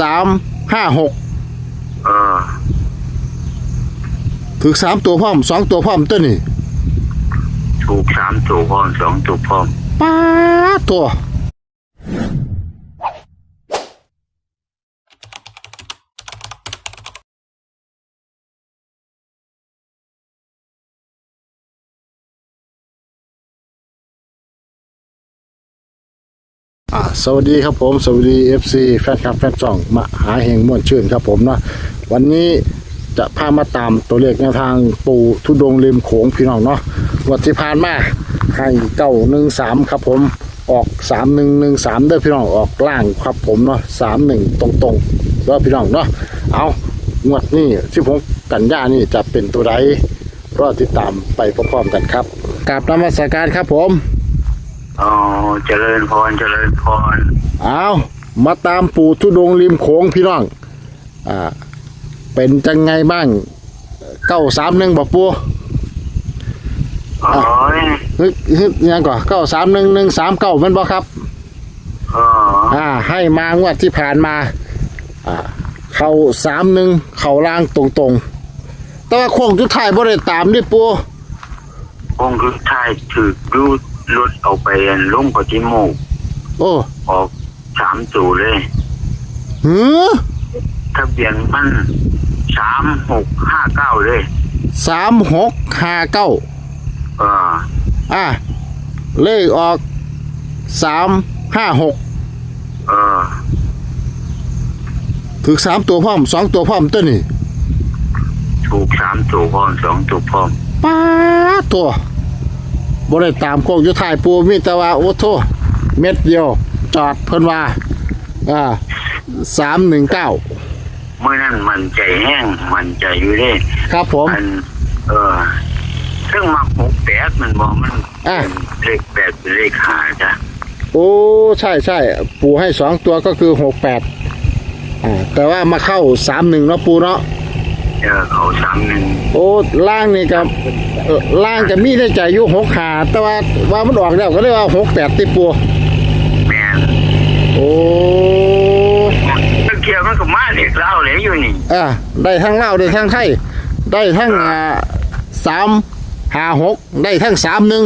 สามห้าหกเออถึกสามตัวพร้อมสองตัวพร้อมตัวนี่ถูกสามตัวพร้อมสองตัวพร้อมป้าดตัว สวัสดีครับผม สวัสดี FC แฟนคลับแฟนจ่องมาหาเฮงม่วนชื่นครับผมเนาะวันนี้จะพามาตามตัวเลขแนวทางปู่ทุดงริมโขงพี่น้องเนาะวันที่ผ่านมาให้เก้าหนึ่งสามครับผมออกสามหนึ่งหนึ่งสามเด้อพี่น้องออกล่างครับผมเนาะสามหนึ่งตรงตรงเด้อพี่น้องเนาะเอางวดนี้ที่ผมกันยานี่จะเป็นตัวใดรอติดตามไปพร้อมๆกันครับกราบนมัสการครับผม อ๋อเจริญพรเจริญพรเอามาตามปู่ทุดงค์ริมโขงพี่น้อง อ่า เป็นจังไงบ้างเก้าสามหนึ่งบอกปูโอ้ยฮึฮึยังก่อนเก้าสามหนึ่งหนึ่งสามเก้ามันบอกครับอ๋ออ่า ให้มางวดที่ผ่านมา อ่า เข่าสามหนึ่งเข่าล่างตรงๆ แต่ว่าโค้งจุดท้ายบ่ได้ตามดิปูองค์คือท้ายถือรูด รถเอาไปอันลงปฏิโมกข์โอ้ออกสามตัวเลยหือทะเบียนมันสามหกห้าเก้าเลยสามหกห้าเก้าเอออ่าเลขออกสามห้าหกเออถึกสามตัวพร้อมสองตัวพร้อมตัวนี่ถูกสามตัวพร้อมสองตัวพร้อมป้าดตัว บ่ได้ตามโคกอยู่ท้ายปูมีแต่ว่าโอ้โทเม็ดเดียว จอดเพิ่นว่าอ่าสามหนึ่งเก้าเมื่อนั้นมันใจแห้งมันใจอยู่เลยครับผมอันเออซึ่งมาหกแปดมันบอกมันอะเป็นเลขแปดเป็นเลขหาจ้ะโอ้ใช่ใช่ปูให้สองตัวก็คือหกแปดอ่าแต่ว่ามาเข้าสามหนึ่งเนาะปูเนาะ เออเขาสามหนึ่งโอ้ล่างนี่กับเอ่อล่างกับมีได้ใจอยู่หกขาแต่ว่าว่ามันออกแล้วก็เลยว่าหกแปดติปูแม่นโอ้ตะเกียบมันก็มาเล็กเล่าเลยอยู่นี่อ่าได้ทั้งเล่าวได้ทั้งไทยได้ทั้งอ่าสามห้าหกได้ทั้งสามหนึ่ง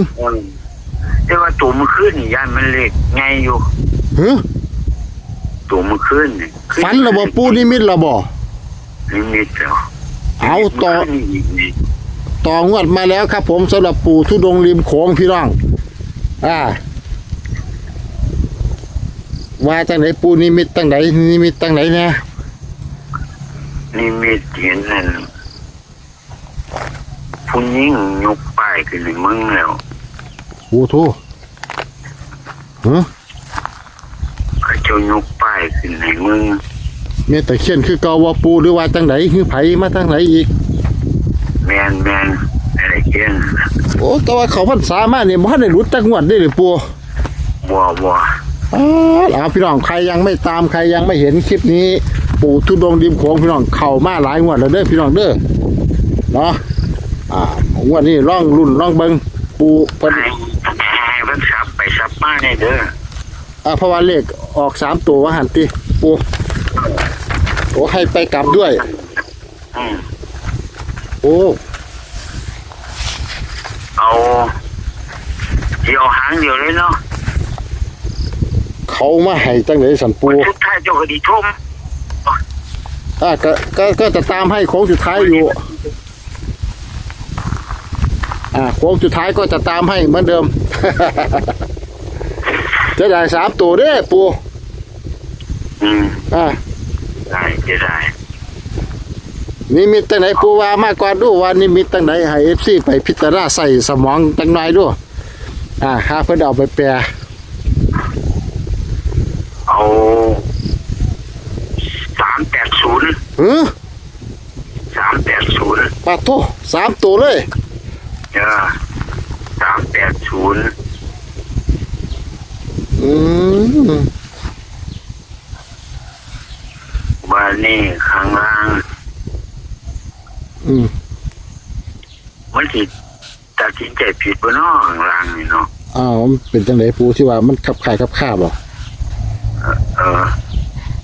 แต่ว่าตัวมันขึ้นนี่ย่านมันเล็กไงอยู่ฮึตัวมันขึ้นนี่ฝันระบปูนิมิตระบนิมิตแล้ว เอาต่อ มันขึ้นอีกนี่ต่องวดมาแล้วครับผมสำหรับปู่ทุดงค์ริมโขงพี่น้อง อ่า ว่าจังไหนปูนิมิตตั้งไหนนิมิตตั้งไหนเนี่ยนิมิตเห็นนั่นผู้หญิงยกป้ายขึ้นในมึงแล้วโอ้โหฮะเขาเจ้ายกป้ายขึ้นในมึง เมตตาเขียนคือเกาว่าปูหรือว่าจังไหนคือไผมาจังไหนอีก แมนแมนอะไรเช่นโอ้แต่ว่าเขาพันสามารถเนี่ยมันได้รู้จักงวดได้เลยปูบัวบัวอ๋อเอาพี่น้องใครยังไม่ตามใครยังไม่เห็นคลิปนี้ ปู่ทุดงค์ริมโขงพี่น้องเข้ามาหลายงวดแล้วเด้อพี่น้องเด้อเนาะอ่างวดนี้ร่องรุ่นร่องเบิงปู่เพิ่นให้ให้เพิ่นสับไปสับมาในเด้ออ่าเพราะว่าเลขออกสามตัวว่าหันติปู่โอ้ให้ไปกลับด้วย อืมโอ้เอาเดียวหางเดียวเลยเนาะเขามาให้จังไหนสันปูวันสุดท้ายเจ้าก็ดีทุ่มอ่าก็ก็ก็จะตามให้โค้งสุดท้ายอยู่ อ่าโค้งสุดท้ายก็จะตามให้เหมือนเดิม จะได้สามตัวเด้อปูอืมอ่า ได้จะได้นิมิตตั้งไหนปูว่ามาก่อนดูว่านิมิตตั้งไหนให้เอฟซีไปพิจารณาใส่สมองจังหน่อยดูอ่าหาเพื่นเอาไปแปลเอาสามแปดศูนย์เฮ้อสามแปดศูนย์ปาโทสามตัวเลยเออสามแปดศูนย์อืม วันนี้ข้างล่าง อืมมันสิตัดสินใจผิดบนนอข้างล่างนี่เนาะอ้าวมันเป็นจังไหนปูที่ว่ามันขับขายขับขาบหรอเออ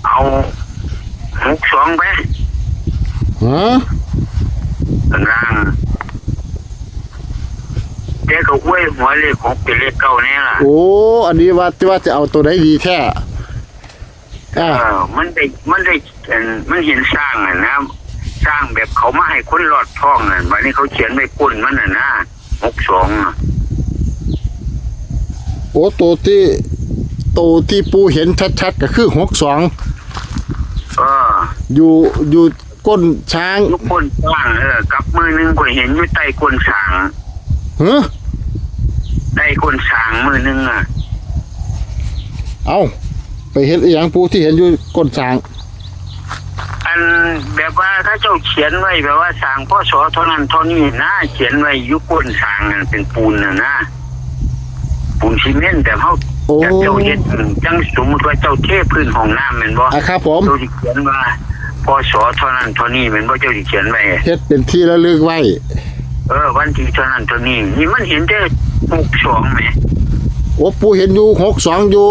เอาหกสองไปฮะข้างล่างแกก็อวยหัวเลขหกเป็นเลขเก้าแน่ล่ะ โอ้ อันนี้ว่าว่าจะเอาตัวไหนดีแท้ เออ่าอมันได้มันได้เอิ่นมันเห็นสร้างอะนะสร้างแบบเขามาให้คนหลอดท้องอะวันนี้เขาเขียนไว้ก้นมันอะนะหกสองอะโอ้ตัวที่ตัวที่ปูเห็นชัดๆก็คือหกสองเอออยู่อยู่ก้นช้างยุคก้นสร้างเออกับมือหนึงก็เห็นอยู่ใต้ก้นสางเฮ้อใต้ก้นสางมือหนึงอะ เอา ไปเห็นอหย่างปูที่เห็นอยู่ก้นช้างอันแบบว่าถ้าเจ้าเขียนไว้แบบว่าสางพ่อสอเท่านั้นเท่านี้นะเขียนไว้อยุก้นสางอะเป็นปูนน่ะนะปูนซีเมนต์แต่เขาโอ้จะเจ้าเฮ็ดจังสมมติว่าเจ้าเทพื้นห้องน้ำแม่นบ่อะครับผมเจ้าสิเขียนว่าพศเท่านั้นเท่านี้แม่นบ่เจ้าสิเขียนไว้ เฮ็ดเป็นที่ระลึกไว้เออวันที่เท่านั้นเท่านี้นี่มันเห็นแต่62แหมโอ้ปูเห็นอยู่หกสองอยู่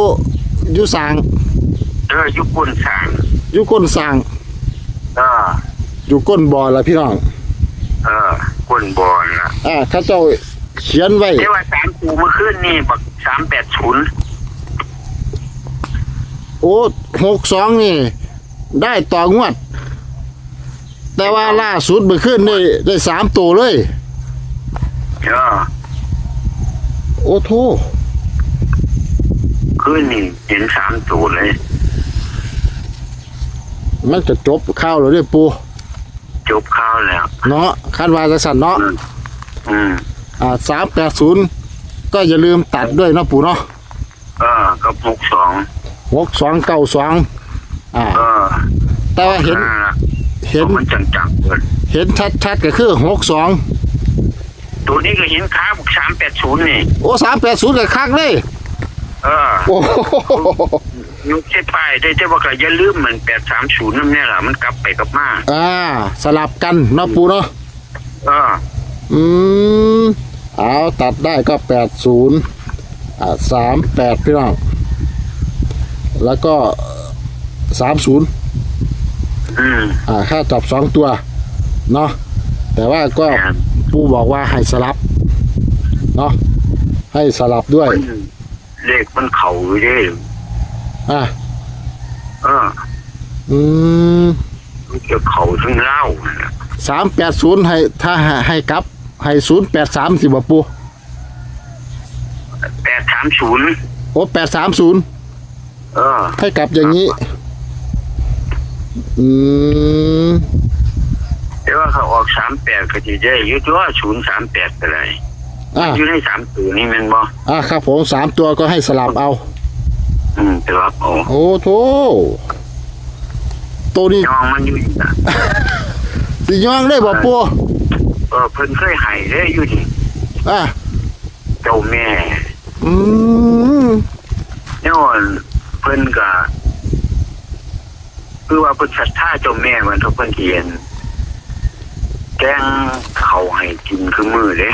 อยู่สางเอออยู่ก้นสางอยู่ก้นสางเอออยู่ก้นบ่อละพี่น้องเออก้นบ่อน่ะอ่าข้าเจ้าเขียนไว้แต่ว่าสามปูเมื่อคืนนี่บัก380โอ้หกสองนี่ ได้ต่องวด แต่ว่าล่าสุดเมื่อคืนได้ได้สามตัวเลย เออ โอ้โท คืนนี่เห็นสามตัวเลย มันจะจบข้าวแล้วเด้อปูจบข่าวแล้ว เนาะคันว่าจะสั่นเนาะอืมอืมอ่าสามแปดศูนย์ก็อย่าลืมตัดด้วยเนาะปูเนาะเออกับ62หกสองเก้าสองอ่า เออแต่ว่าเห็นนั่นล่ะเห็นมันจังๆเพิ่นเห็นชัดๆก็คือหกสองตัวนี้ก็เห็นขาบุก380นี่ โอ้สามแปดศูนย์กับคักเลย เออโอ้โหยุคใช่ป้ายได้แต่ว่าก็อย่าลืมมัน830นั่นแน่ล่ะมันกลับไปกลับมาอ่า สลับกันเนาะปูเนาะเอออืมเอาตัดได้ก็แปดศูนย์อ่าสามแปดพี่น้องแล้วก็สามศูนย์อืมอ่าค่าจับสองตัวเนาะแต่ว่าก็ปูบอกว่าให้สลับเนาะให้สลับด้วย มัน เลขมันเข่าอยู่เด้อ่าเอออืมมันจะเข่าทั้งเล่านั่นน่ะสามแปดศูนย์ให้ถ้าให้ให้กลับ ให้ศูนย์แปดสามสิบปู830โอ้แปดสามศูนย์เออ ให้กลับอย่างนี้ อืมแต่ว่าเขาออก38ก็สิได้อยู่ตัว038ก็ได้ อ่า อยู่ใน3ตัวนี่แม่นบ่อ่าครับผมสามตัวก็ให้สลับเอา อืมแต่ว่าโอ้โอ้โถตัวนี้ยองมันอยู่นี่น่ะสิย่องได้บ่ปูเออเพิ่นเคยให้เด้อยู่นี่อ่าเจ้าแม่อืมเนี่ยว่าเพิ่นก็คือว่าเพิ่นศรัทธาเจ้าแม่มันทุกเพิ่นเขียนแกงเขาให้กินคือมือเด้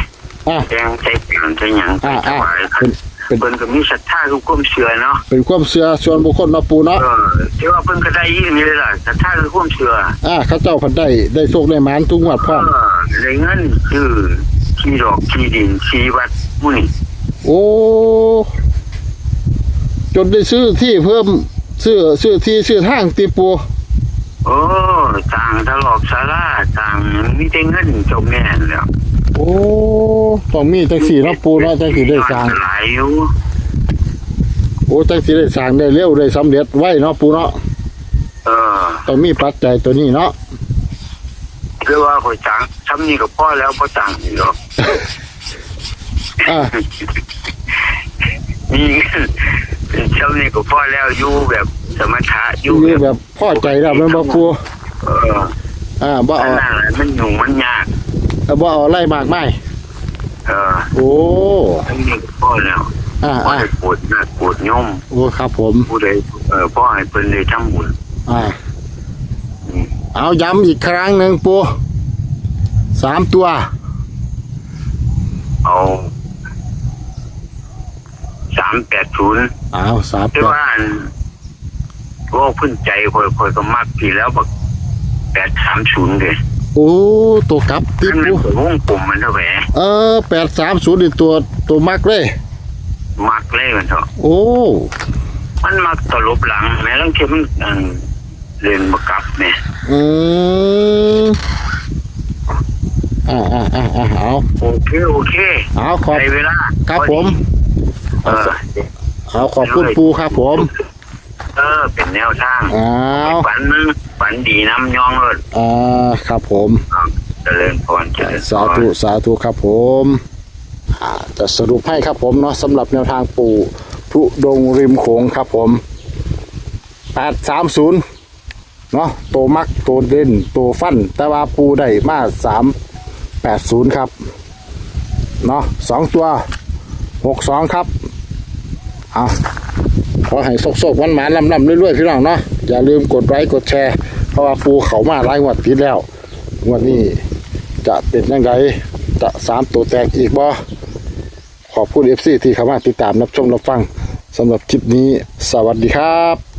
อ่าแกงใช้แกงใช้หยังไปอ่าถอ่าวายเป็นเป็น เพิ่นก็มีศรัทธาทุกความเชื่อเนาะเป็นความเชื่อส่วนบุคคลเนาะปูเนาะเออที่ว่าเพิ่นก็ได้ยินนี่เลยล่ะศรัทธาคือความเชื่ออ่าเข้าเจ้าเพันได้ได้โชคได้หมานทุกงวดพร้อมเออได้เงินคือที่ดอกที่ดินที่วัดหมื้นี้โอ้จนได้ซื้อที่เพิ่มซื้อซื้อที่ซื้อทางตีปูโอ้ต่างตลอดศาลาต่างมีแต่เงินเจ้าแม่นแหล้ว โอ้ต้องมีจังสี่เนาะปูเนาะจังสี่ได้สร้างหลายอยู่โอ้จังสี่ได้สร้างได้เร็วได้สำเร็จไว้เนาะปูเนาะเออต้องมีปัจจัยตัวนี้เนาะคือว่าข่อยจังซ้ำนี่ก็พอแล้วบ่จังอีกหรอกอ่านี่ซ้ำนี่ก็พอแล้วอยู่แบบสมถะออยู่ยู่แบบแบบพอใจแล้วแมันบ่ปูเอออ่าบ่อัเอานนั้นแหละมันยุ่งมันยาก บ่เอาไล่มากไม่เออโอ้ซ้ำนี่ก็พอแล้วอ่าพ่ออ่าให้ปวดหนักปวดย่อมโอ้ครับผม ผู้ใดเออพ่อให้เพิ่นได้ทำบุญอ่า อืมเอาย้ำอีกครั้งหนึ่งปูสามตัว เอาสามแปดศูนย์ เอาสามแต่ตัว ว่าอันว่าเพื้นใจคอยคอยก็มักทีแล้วบักแปดสามศูนย์เลย โอ้ตัวกลับตินั่นปูมันวงกลมมันเท่าไหร่เออแปดสามศูนย์นี่ตัวตัวมักเลย มักเลยมันเถอะโอ้มันมักตลบหลังแม้ลังเทียมันอันเรียนบกลับเนี่ยอืมอ่าอ่าอ่าอ่าเอาโอเคโอเคเอาขอบในเวลาครับผม เออ เอาขอบคุณปูครับผม เออเป็นแนวทางเอา ฝันมึง ฝันดีน้ำยองเลยอ่าครับผมครับเจริญพรเจริญพรสาธุสาธุครับผมอ่าจะสรุปให้ครับผมเนาะสำหรับแนวทางปู่ทุดงริมโขงครับผมแปดสามศูนย์เนาะตัวมักตัวเด่นตัวฟัน แต่ว่าปูได้มาสามแปดศูนย์ครับเนาะสองตัวหกสองครับเอาขอให้โซกๆวันหมานๆลำๆเรื่อยๆพี่น้องเนาะ อย่าลืมกดไลค์กดแชร์ เพราะว่าปูเขามาหลายงวดติดแล้วงวดนี้จะเป็นยังไงจะสามตัวแตกอีกบ่ขอบคุณเอฟซีที่เข้ามาติดตามรับชมรับฟังสำหรับคลิปนี้ สวัสดีครับ